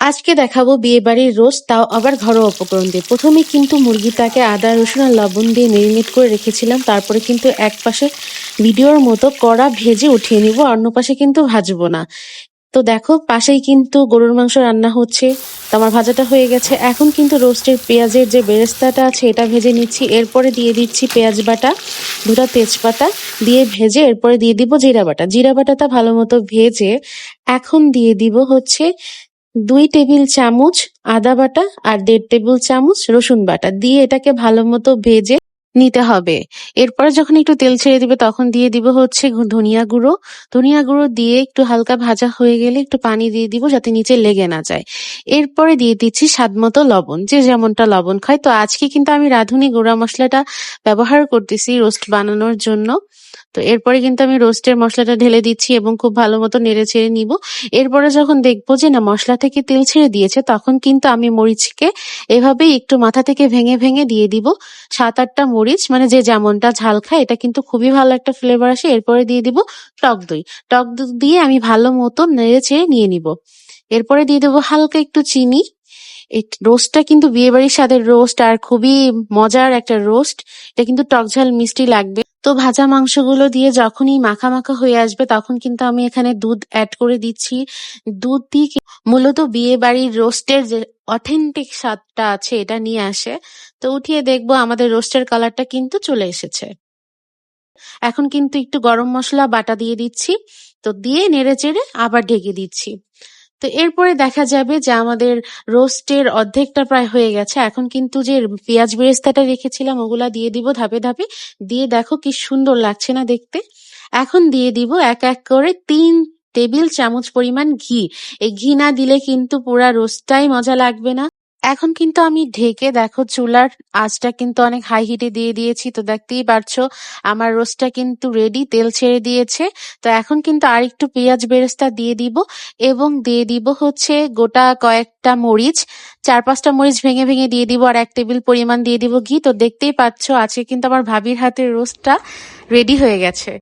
আজকে দেখাবো বিয়ে বাড়ির রোস্ট তাও আবার ঘরোয়া উপকরণ দিয়ে। প্রথমে কিন্তু মুরগিটাকে আদা, রসুন আর লবণ দিয়ে মেরিনেট করে রেখেছিলাম। তারপরে কিন্তু এক পাশে ভিডিওর মতো কড়া ভেজে উঠিয়ে নিব, অন্য পাশে কিন্তু ভাজবো না। তো দেখো, পাশেই কিন্তু গরুর মাংস রান্না হচ্ছে। তো আমার ভাজাটা হয়ে গেছে। এখন কিন্তু রোস্টের পেঁয়াজের যে বেরেস্তাটা আছে, এটা ভেজে নিচ্ছি। এরপরে দিয়ে দিচ্ছি পেঁয়াজ বাটা, দুটা তেজপাতা দিয়ে ভেজে এরপরে দিয়ে দিব জিরা বাটা। জিরা বাটাটা ভালো মতো ভেজে এখন দিয়ে দিব হচ্ছে দুই টেবিল চামচ আদা বাটা আর দেড় টেবিল চামচ রসুন বাটা দিয়ে এটাকে ভালো মতো ভেজে নিতে হবে। এরপরে যখন একটু তেল ছেড়ে দিবে, তখন দিয়ে দিব হচ্ছে ধনিয়া গুঁড়ো। ধনিয়া গুঁড়ো দিয়ে একটু হালকা ভাজা হয়ে গেলে একটু পানি দিয়ে দিব যাতে নিচে লেগে না যায়। এরপরে দিয়ে দিচ্ছি স্বাদ মতো লবণ। যে যেমনটা লবণ খায়। তো আজকে কিন্তু আমি রাঁধুনি গুঁড়া মশলাটা ব্যবহার করতেছি রোস্ট বানানোর জন্য। তো এরপরে কিন্তু আমি রোস্টের মশলাটা ঢেলে দিচ্ছি এবং খুব ভালো মতো নেড়ে ছেড়ে নিব। এরপরে যখন দেখব যে না, মশলা থেকে তেল ছেড়ে দিয়েছে, তখন কিন্তু আমি মরিচকে এভাবেই একটু মাথা থেকে ভেঙে ভেঙে দিয়ে দিব। সাত আটটা মরিচ মানে যে যেমনটা ঝাল খায়, এটা কিন্তু খুবই ভালো একটা ফ্লেভার আসে। এরপরে দিয়ে দিব টক দই। টক দই দিয়ে আমি ভালো মতো নেড়ে ছেড়ে নিয়ে নিব। এরপরে দিয়ে দেবো হালকা একটু চিনি। রোস্টটা কিন্তু বিয়ে বাড়ির স্বাদের রোস্ট আর খুবই মজার একটা রোস্ট। এটা কিন্তু টক ঝাল মিষ্টি লাগবে। তো ভাজা মাংসগুলো দিয়ে যখনই মাখা মাখা হয়ে আসবে, তখন কিন্তু আমি এখানে দুধ অ্যাড করে দিচ্ছি। দুধ দিয়ে মূলত বিয়ে বাড়ির রোস্টের যে অথেন্টিক স্বাদটা আছে, এটা নিয়ে আসে। তো উঠিয়ে দেখব আমাদের রোস্টের কালারটা কিন্তু চলে এসেছে। এখন কিন্তু একটু গরম মশলা, বাটা দিয়ে দিচ্ছি। তো দিয়ে নেড়ে চেড়ে আবার ঢেকে দিচ্ছি। তো এরপরে দেখা যাবে যে আমাদের রোস্টের অর্ধেকটা প্রায় হয়ে গেছে। এখন কিন্তু যে পেঁয়াজ বেরেস্তাটা রেখেছিলাম, ওগুলা দিয়ে দিব ধাপে ধাপে। দিয়ে দেখো কি সুন্দর লাগছে না দেখতে। এখন দিয়ে দিব এক এক করে তিন টেবিল চামচ পরিমাণ ঘি। এই ঘি না দিলে কিন্তু পুরা রোস্টটাই মজা লাগবে না। এখন কিন্তু আমি ঢেকে দেখো চুলার আঁচটা কিন্তু অনেক হাই হিটে দিয়ে দিয়েছি, তো দেখতেই পারছ আমার রোস্টটা কিন্তু রেডি তেল ছেড়ে দিয়েছে। তো এখন কিন্তু আর একটু পেঁয়াজ বেরেস্তা দিয়ে দিব এবং দিয়ে দিব হচ্ছে গোটা কয়েকটা মরিচ। চার পাঁচটা মরিচ ভেঙে ভেঙে দিয়ে দিব আর এক টেবিল পরিমাণ দিয়ে দিব ঘি। তো দেখতেই পাচ্ছো আজকে কিন্তু আমার ভাবির হাতের রোস্টটা রেডি হয়ে গেছে।